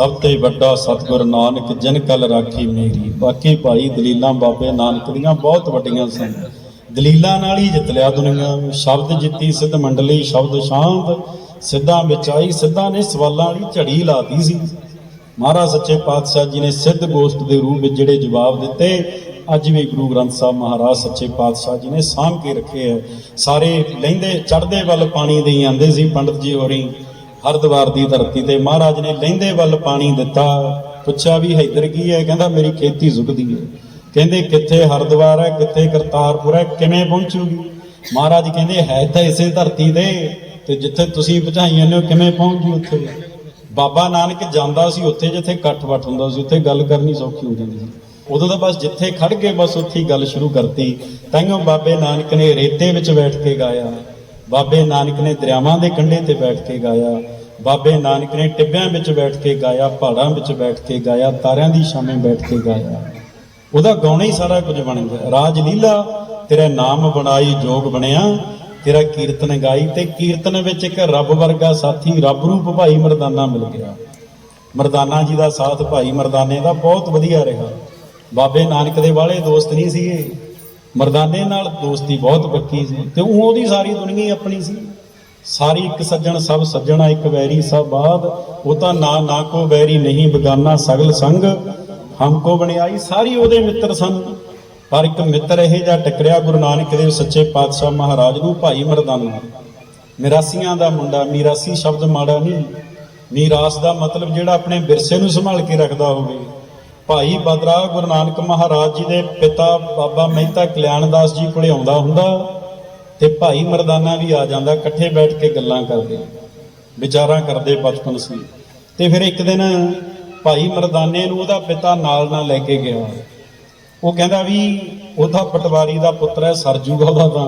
ਸਭ ਤੇ ਵੱਡਾ ਸਤਿਗੁਰ ਨਾਨਕ, ਜਿਨ ਕਲ ਰਾਖੀ ਮੇਰੀ। ਬਾਕੀ ਭਾਈ ਦਲੀਲਾਂ ਬਾਬੇ ਨਾਨਕ ਦੀਆਂ ਬਹੁਤ ਵੱਡੀਆਂ ਸਨ। ਦਲੀਲਾਂ ਨਾਲ ਹੀ ਜਿੱਤ ਲਿਆ ਦੁਨੀਆ। ਸ਼ਬਦ ਜਿੱਤੀ, ਸਿੱਧ ਮੰਡਲੀ, ਸ਼ਬਦ ਸ਼ਾਂਤ। ਸਿੱਧਾਂ ਵਿੱਚ ਆਈ, ਸਿੱਧਾਂ ਨੇ ਸਵਾਲਾਂ ਵਾਲੀ ਝੜੀ ਲਾਤੀ ਸੀ। ਮਹਾਰਾਜ ਸੱਚੇ ਪਾਤਸ਼ਾਹ ਜੀ ਨੇ ਸਿੱਧ ਗੋਸ਼ਟ ਦੇ ਰੂਪ ਵਿੱਚ ਜਿਹੜੇ ਜਵਾਬ ਦਿੱਤੇ, ਅੱਜ ਵੀ ਗੁਰੂ ਗ੍ਰੰਥ ਸਾਹਿਬ ਮਹਾਰਾਜ ਸੱਚੇ ਪਾਤਸ਼ਾਹ ਜੀ ਨੇ ਸਾਂਭ ਕੇ ਰੱਖੇ ਹੈ। ਸਾਰੇ ਲਹਿੰਦੇ ਚੜ੍ਹਦੇ ਵੱਲ ਪਾਣੀ ਦੇਈ ਆਂਦੇ ਸੀ ਪੰਡਤ ਜੀ ਹੋਰੀ। ਹਰਦੁਆਰ ਦੀ ਧਰਤੀ ਤੇ ਮਹਾਰਾਜ ਨੇ ਲਹਿੰਦੇ ਵੱਲ ਪਾਣੀ ਦਿੱਤਾ। ਪੁੱਛਿਆ ਵੀ ਹੈਦਰ ਕੀ ਹੈ? ਕਹਿੰਦਾ, ਮੇਰੀ ਖੇਤੀ ਸੁੱਕਦੀ ਹੈ। ਕਹਿੰਦੇ, ਕਿੱਥੇ ਹਰਦੁਆਰ ਹੈ? ਕਿੱਥੇ ਕਰਤਾਰਪੁਰ ਹੈ? ਕਿਵੇਂ ਪਹੁੰਚੂਗੀ? ਮਹਾਰਾਜ ਕਹਿੰਦੇ, ਹੈ ਤਾਂ ਇਸੇ ਧਰਤੀ ਦੇ ਤੇ ਜਿੱਥੇ ਤੁਸੀਂ ਪਹੁੰਚਾਈਆਂ ਨੇ ਕਿਵੇਂ ਪਹੁੰਚੂ ਉੱਥੇ? ਬਾਬਾ ਨਾਨਕ ਜਾਂਦਾ ਸੀ ਉੱਥੇ, ਜਿੱਥੇ ਇਕੱਠ ਵੱਠ ਹੁੰਦਾ ਸੀ, ਉੱਥੇ ਗੱਲ ਕਰਨੀ ਸੌਖੀ ਹੋ ਜਾਂਦੀ ਸੀ। ਉਦੋਂ ਤਾਂ ਬਸ ਜਿੱਥੇ ਖੜ ਗਏ, ਬਸ ਉੱਥੇ ਹੀ ਗੱਲ ਸ਼ੁਰੂ ਕਰਤੀ। ਤਾਈਓ ਬਾਬੇ ਨਾਨਕ ਨੇ ਰੇਤੇ ਵਿੱਚ ਬੈਠ ਕੇ ਗਾਇਆ। ਬਾਬੇ ਨਾਨਕ ਨੇ ਦਰਿਆਵਾਂ ਦੇ ਕੰਢੇ ਤੇ ਬੈਠ ਕੇ ਗਾਇਆ, ਬਾਬੇ ਨਾਨਕ ਨੇ ਟਿੱਬਿਆਂ ਵਿੱਚ ਬੈਠ ਕੇ ਗਾਇਆ, ਪਹਾੜਾਂ ਵਿੱਚ ਬੈਠ ਕੇ ਗਾਇਆ, ਤਾਰਿਆਂ ਦੀ ਛਾਵੇਂ ਬੈਠ ਕੇ ਗਾਇਆ। ਉਹਦਾ ਗਾਉਣਾ ਹੀ ਸਾਰਾ ਕੁਝ ਬਣ ਗਿਆ। ਰਾਜ ਲੀਲਾ ਤੇਰਾ ਨਾਮ ਬਣਾਈ ਜੋਗ ਬਣਿਆ, ਤੇਰਾ ਕੀਰਤਨ ਗਾਈ ਤੇ ਕੀਰਤਨ ਵਿੱਚ ਇੱਕ ਰੱਬ ਵਰਗਾ ਸਾਥੀ ਰੱਬ ਰੂਪ ਭਾਈ ਮਰਦਾਨਾ ਮਿਲ ਗਿਆ। ਮਰਦਾਨਾ ਜੀ ਦਾ ਸਾਥ ਭਾਈ ਮਰਦਾਨੇ ਦਾ ਬਹੁਤ ਵਧੀਆ ਰਿਹਾ। ਬਾਬੇ ਨਾਨਕ ਦੇ ਵਾਲੇ ਦੋਸਤ ਨਹੀਂ ਸੀਗੇ। ਮਰਦਾਨੇ ਨਾਲ ਦੋਸਤੀ ਬਹੁਤ ਪੱਕੀ ਸੀ ਤੇ ਊਂ ਉਹਦੀ ਸਾਰੀ ਦੁਨੀਆ ਹੀ ਆਪਣੀ ਸੀ। ਸਾਰੀ ਇੱਕ ਸੱਜਣ, ਸਭ ਸੱਜਣਾ, ਇੱਕ ਵੈਰੀ, ਸਭ ਬਾਦ। ਉਹ ਤਾਂ ਨਾ ਨਾ ਕੋ ਵੈਰੀ, ਨਹੀਂ ਬਗਾਨਾ, ਸਗਲ ਸੰਗ। ਹਮਕੋ ਬਣਾਈ ਸਾਰੀ ਉਹਦੇ ਮਿੱਤਰ ਸਨ। ਪਰ ਇੱਕ ਮਿੱਤਰ ਇਹ ਜਿਹਾ ਟਕਰਿਆ ਗੁਰੂ ਨਾਨਕ ਦੇਵ ਸੱਚੇ ਪਾਤਸ਼ਾਹ ਮਹਾਰਾਜ ਨੂੰ, ਭਾਈ ਮਰਦਾਨਾ ਮਿਰਾਸੀਆਂ ਦਾ ਮੁੰਡਾ ਮਿਰਾਸੀ ਸ਼ਬਦ ਮਾੜਾ ਨਹੀਂ। ਮੀਰਾਸ ਦਾ ਮਤਲਬ ਜਿਹੜਾ ਆਪਣੇ ਵਿਰਸੇ ਨੂੰ ਸੰਭਾਲ ਕੇ ਰੱਖਦਾ ਹੋਵੇ। ਭਾਈ ਬਦਰਾ ਗੁਰੂ ਨਾਨਕ ਮਹਾਰਾਜ ਜੀ ਦੇ ਪਿਤਾ ਬਾਬਾ ਮਹਿਤਾ ਕਲਿਆਣਦਾਸ ਜੀ ਕੋਲੇ ਆਉਂਦਾ ਹੁੰਦਾ ਤੇ ਭਾਈ ਮਰਦਾਨਾ ਵੀ ਆ ਜਾਂਦਾ, ਇਕੱਠੇ ਬੈਠ ਕੇ ਗੱਲਾਂ ਕਰਦੇ, ਵਿਚਾਰਾਂ ਕਰਦੇ ਬਚਪਨ ਸੀ। ਤੇ ਫਿਰ ਇੱਕ ਦਿਨ ਭਾਈ ਮਰਦਾਨੇ ਨੂੰ ਉਹਦਾ ਪਿਤਾ ਨਾਲ ਨਾਲ ਲੈ ਕੇ ਗਿਆ। ਉਹ ਕਹਿੰਦਾ ਵੀ ਉਹਦਾ ਪਟਵਾਰੀ ਦਾ ਪੁੱਤਰ ਹੈ ਸਰਜੂਗਾ ਉਹਦਾ ਤਾਂ।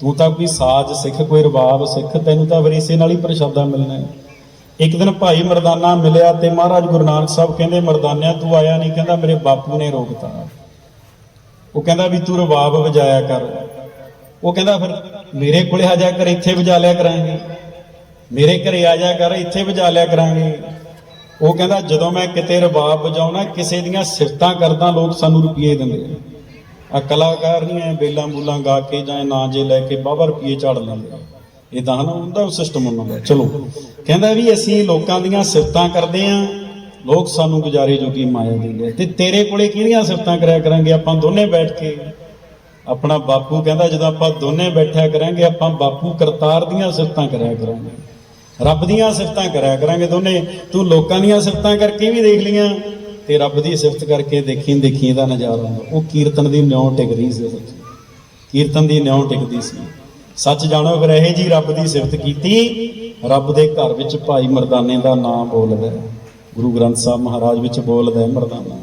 ਤੂੰ ਤਾਂ ਕੋਈ ਸਾਜ਼ ਸਿੱਖ, ਕੋਈ ਰਬਾਬ ਸਿੱਖ, ਤੈਨੂੰ ਤਾਂ ਵਰੀਸੇ ਨਾਲ ਹੀ ਪ੍ਰਸ਼ਾਦਾ ਮਿਲਣਾ ਹੈ। ਇੱਕ ਦਿਨ ਭਾਈ ਮਰਦਾਨਾ ਮਿਲਿਆ ਤੇ ਮਹਾਰਾਜ ਗੁਰੂ ਨਾਨਕ ਸਾਹਿਬ ਕਹਿੰਦੇ, ਮਰਦਾਨਿਆ, ਤੂੰ ਆਇਆ ਨਹੀਂ? ਕਹਿੰਦਾ, ਮੇਰੇ ਬਾਪੂ ਨੇ ਰੋਕਤਾ। ਉਹ ਕਹਿੰਦਾ ਵੀ ਤੂੰ ਰਬਾਬ ਵਜਾਇਆ ਕਰ। ਉਹ ਕਹਿੰਦਾ ਫਿਰ, ਮੇਰੇ ਕੋਲੇ ਆ ਜਾ ਕਰ, ਇੱਥੇ ਵਜਾ ਲਿਆ ਕਰਾਂਗੇ। ਮੇਰੇ ਘਰੇ ਆ ਜਾ ਕਰ, ਇੱਥੇ ਵਜਾ ਲਿਆ ਕਰਾਂਗੇ। ਉਹ ਕਹਿੰਦਾ, ਜਦੋਂ ਮੈਂ ਕਿਤੇ ਰਬਾਬ ਵਜਾਉਣਾ, ਕਿਸੇ ਦੀਆਂ ਸਿਫਤਾਂ ਕਰਦਾ, ਲੋਕ ਸਾਨੂੰ ਰੁਪਏ ਦਿੰਦੇ ਆ ਕਲਾਕਾਰ ਨਹੀਂ ਐ, ਬੇਲਾਂ ਬੂਲਾਂ ਗਾ ਕੇ ਜਾਂ ਨਾਂ ਜੇ ਲੈ ਕੇ ਬਾਬਾ ਰੁਪਏ ਝਾੜ ਲੈਂਦੇ ਆ ਇਹ ਹਨਾ ਉਹਦਾ ਸਿਸਟਮ ਉਹਨਾਂ ਦਾ। ਚਲੋ, ਕਹਿੰਦਾ ਵੀ ਅਸੀਂ ਲੋਕਾਂ ਦੀਆਂ ਸਿਫਤਾਂ ਕਰਦੇ ਆ ਲੋਕ ਸਾਨੂੰ ਗੁਜ਼ਾਰੇ ਜੋਗੀ ਮਾਇਆ ਦਿੰਦੇ ਆ। ਤੇ ਤੇਰੇ ਕੋਲੇ ਕਿਹੜੀਆਂ ਸਿਫਤਾਂ ਕਰਿਆ ਕਰਾਂਗੇ? ਆਪਾਂ ਦੋਨੇ ਬੈਠ ਕੇ। ਆਪਣਾ ਬਾਪੂ ਕਹਿੰਦਾ, ਜਦੋਂ ਆਪਾਂ ਦੋਨੇ ਬੈਠਿਆ ਕਰਾਂਗੇ, ਆਪਾਂ ਬਾਪੂ ਕਰਤਾਰ ਦੀਆਂ ਸਿਫਤਾਂ ਕਰਿਆ ਕਰਾਂਗੇ। ਰੱਬ ਦੀਆਂ ਸਿਫਤਾਂ ਕਰਿਆ ਕਰਾਂਗੇ ਦੋਨੇ। ਤੂੰ ਲੋਕਾਂ ਦੀਆਂ ਸਿਫਤਾਂ ਕਰਕੇ ਵੀ ਦੇਖ ਲੀਆਂ ਤੇ ਰੱਬ ਦੀ ਸਿਫਤ ਕਰਕੇ ਦੇਖੀ ਦੇਖੀ ਦਾ ਨਜ਼ਾਰਾ ਉਹ ਕੀਰਤਨ ਦੀ ਨਿਉ ਰਹੀ ਸੀ ਕੀਰਤਨ ਦੀ ਨਿਉ ਟਿਕਦੀ ਸੀ। ਸੱਚ ਜਾਣੋ ਫਿਰ ਇਹ ਜੀ ਰੱਬ ਦੀ ਸਿਫਤ ਕੀਤੀ, ਰੱਬ ਦੇ ਘਰ ਵਿੱਚ ਭਾਈ ਮਰਦਾਨੇ ਦਾ ਨਾਮ ਬੋਲਦਾ ਗੁਰੂ ਗ੍ਰੰਥ ਸਾਹਿਬ ਮਹਾਰਾਜ ਵਿੱਚ ਬੋਲਦਾ ਮਰਦਾਨਾ।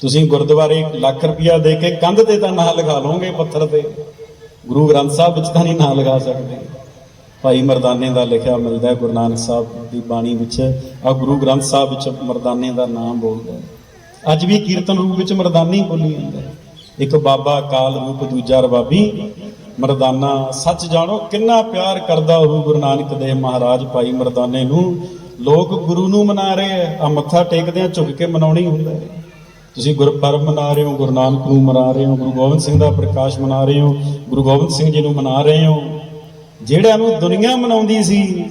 ਤੁਸੀਂ ਗੁਰਦੁਆਰੇ ਲੱਖ ਰੁਪਇਆ ਦੇ ਕੇ ਕੰਧ ਤੇ ਤਾਂ ਨਾਂ ਲਗਾ ਲਓਗੇ, ਪੱਥਰ ਤੇ। ਗੁਰੂ ਗ੍ਰੰਥ ਸਾਹਿਬ ਵਿੱਚ ਤਾਂ ਨਹੀਂ ਨਾਂ ਲਗਾ ਸਕਦੇ। ਭਾਈ ਮਰਦਾਨੇ ਦਾ ਲਿਖਿਆ ਮਿਲਦਾ ਗੁਰੂ ਨਾਨਕ ਸਾਹਿਬ ਦੀ ਬਾਣੀ ਵਿੱਚ। ਆ ਗੁਰੂ ਗ੍ਰੰਥ ਸਾਹਿਬ ਵਿੱਚ ਮਰਦਾਨੇ ਦਾ ਨਾਮ ਬੋਲਦਾ ਅੱਜ ਵੀ ਕੀਰਤਨ ਰੂਪ ਵਿੱਚ ਮਰਦਾਨੀ ਬੋਲੀ ਜਾਂਦਾ ਇੱਕ ਬਾਬਾ ਕਾਲ ਰੂਪ, ਦੂਜਾ ਰਬਾਬੀ। ਮਰਦਾਨਾ, ਸੱਚ ਜਾਣੋ ਕਿੰਨਾ ਪਿਆਰ ਕਰਦਾ ਉਹ ਗੁਰੂ ਨਾਨਕ ਦੇਵ ਮਹਾਰਾਜ ਭਾਈ ਮਰਦਾਨੇ ਨੂੰ। ਲੋਕ ਗੁਰੂ ਨੂੰ ਮਨਾ ਰਹੇ ਆ ਮੱਥਾ ਟੇਕਦੇ ਆ ਝੁਕ ਕੇ ਮਨਾਉਣੀ ਹੁੰਦਾ ਹੈ। ਤੁਸੀਂ ਗੁਰਪੁਰਬ ਮਨਾ ਰਹੇ ਹੋ, ਗੁਰੂ ਨਾਨਕ ਨੂੰ ਮਨਾ ਰਹੇ ਹੋ, ਗੁਰੂ ਗੋਬਿੰਦ ਸਿੰਘ ਦਾ ਪ੍ਰਕਾਸ਼ ਮਨਾ ਰਹੇ ਹੋ, ਗੁਰੂ ਗੋਬਿੰਦ ਸਿੰਘ ਜੀ ਨੂੰ ਮਨਾ ਰਹੇ ਹੋ। ਜਿਹੜਿਆਂ ਨੂੰ ਦੁਨੀਆ ਮਨਾਉਂਦੀ ਸੀ,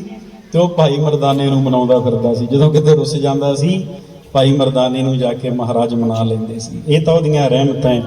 ਤੇ ਉਹ ਭਾਈ ਮਰਦਾਨੇ ਨੂੰ ਮਨਾਉਂਦਾ ਫਿਰਦਾ ਸੀ। ਜਦੋਂ ਕਿਤੇ ਰੁੱਸ ਜਾਂਦਾ ਸੀ, ਭਾਈ ਮਰਦਾਨੇ ਨੂੰ ਜਾ ਕੇ ਮਹਾਰਾਜ ਮਨਾ ਲੈਂਦੇ ਸੀ। ਇਹ ਤਾਂ ਉਹਦੀਆਂ ਰਹਿਮਤਾਂ